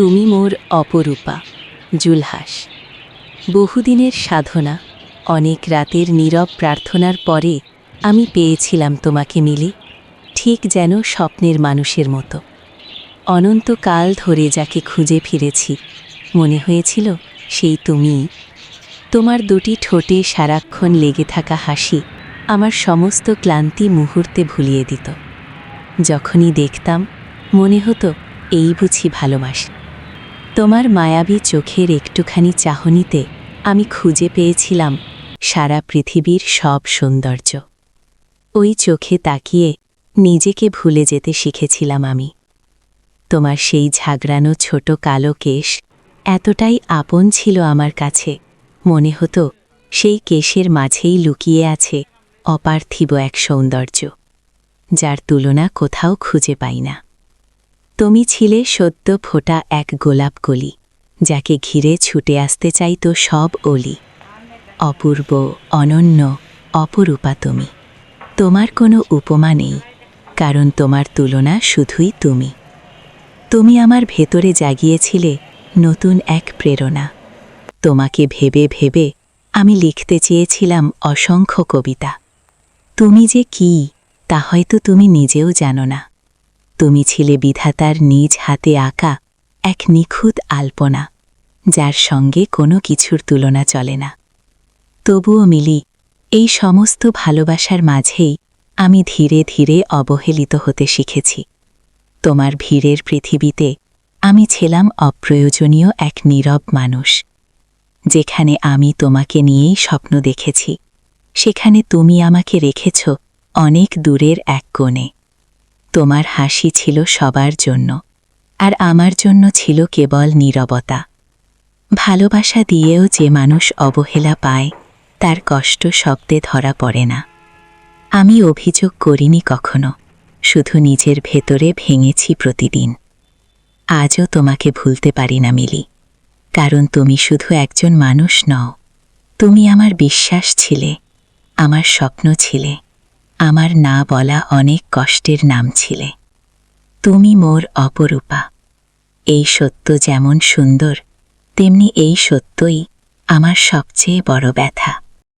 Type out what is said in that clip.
তুমি মোর অপরূপা, জুলহাস। বহুদিনের সাধনা, অনেক রাতের নীরব প্রার্থনার পরে আমি পেয়েছিলাম তোমাকে মিলে, ঠিক যেন স্বপ্নের মানুষের মতো। অনন্তকাল ধরে যাকে খুঁজে ফিরেছি, মনে হয়েছিল সেই তুমিই তোমার দুটি ঠোঁটে সারাক্ষণ লেগে থাকা হাসি আমার সমস্ত ক্লান্তি মুহূর্তে ভুলিয়ে দিত। যখনই দেখতাম, মনে হতো, এই বুঝি ভালোবাসি। তোমার মায়াবী চোখের একটুখানি চাহনিতে আমি খুঁজে পেয়েছিলাম সারা পৃথিবীর সব সৌন্দর্য। ওই চোখে তাকিয়ে নিজেকে ভুলে যেতে শিখেছিলাম আমি। তোমার সেই ঝাগড়ানো ছোট কালো কেশ এতটাই আপন ছিল আমার কাছে, মনে হতো সেই কেশের মাঝেই লুকিয়ে আছে অপার্থিব এক সৌন্দর্য, যার তুলনা কোথাও খুঁজে পাই না। তুমি ছিলে সদ্য ফোটা এক গোলাপ কলি, যাকে ঘিরে ছুটে আসতে চাইত সব অলি। অপূর্ব, অনন্য, অপরূপা তুমি। তোমার কোনো উপমা নেই, কারণ তোমার তুলনা শুধুই তুমি। তুমি আমার ভেতরে জাগিয়েছিলে নতুন এক প্রেরণা। তোমাকে ভেবে ভেবে আমি লিখতে চেয়েছিলাম অসংখ্য কবিতা। তুমি যে কি, তা হয়তো তুমি নিজেও জানো না। তুমি ছিলে বিধাতার নিজ হাতে আঁকা এক নিখুঁত আলপনা, যার সঙ্গে কোনো কিছুর তুলনা চলে না। তবুও মিলি, এই সমস্ত ভালোবাসার মাঝেই আমি ধীরে ধীরে অবহেলিত হতে শিখেছি। তোমার ভিড়ের পৃথিবীতে আমি ছিলাম অপ্রয়োজনীয় এক নীরব মানুষ, যেখানে আমি তোমাকে নিয়েই স্বপ্ন দেখেছি, সেখানে তুমি আমাকে রেখেছ অনেক দূরের এক কোণে। তোমার হাসি ছিল সবার জন্য, আর আমার জন্য ছিল কেবল নীরবতা। ভালোবাসা দিয়েও যে মানুষ অবহেলা পায়, তার কষ্ট শব্দে ধরা পড়ে না। আমি অভিযোগ করিনি কখনো, শুধু নিজের ভেতরে ভেঙেছি প্রতিদিন। আজও তোমাকে ভুলতে পারি না, মিলি। কারণ তুমি শুধু একজন মানুষ নও। তুমি আমার বিশ্বাস ছিলে, আমার স্বপ্ন ছিলে। আমার না বলা অনেক কষ্টের নাম ছিলে। তুমি মোর অপরূপা। এই সত্য যেমন সুন্দর, তেমনি এই সত্যই আমার সবচেয়ে বড় ব্যথা।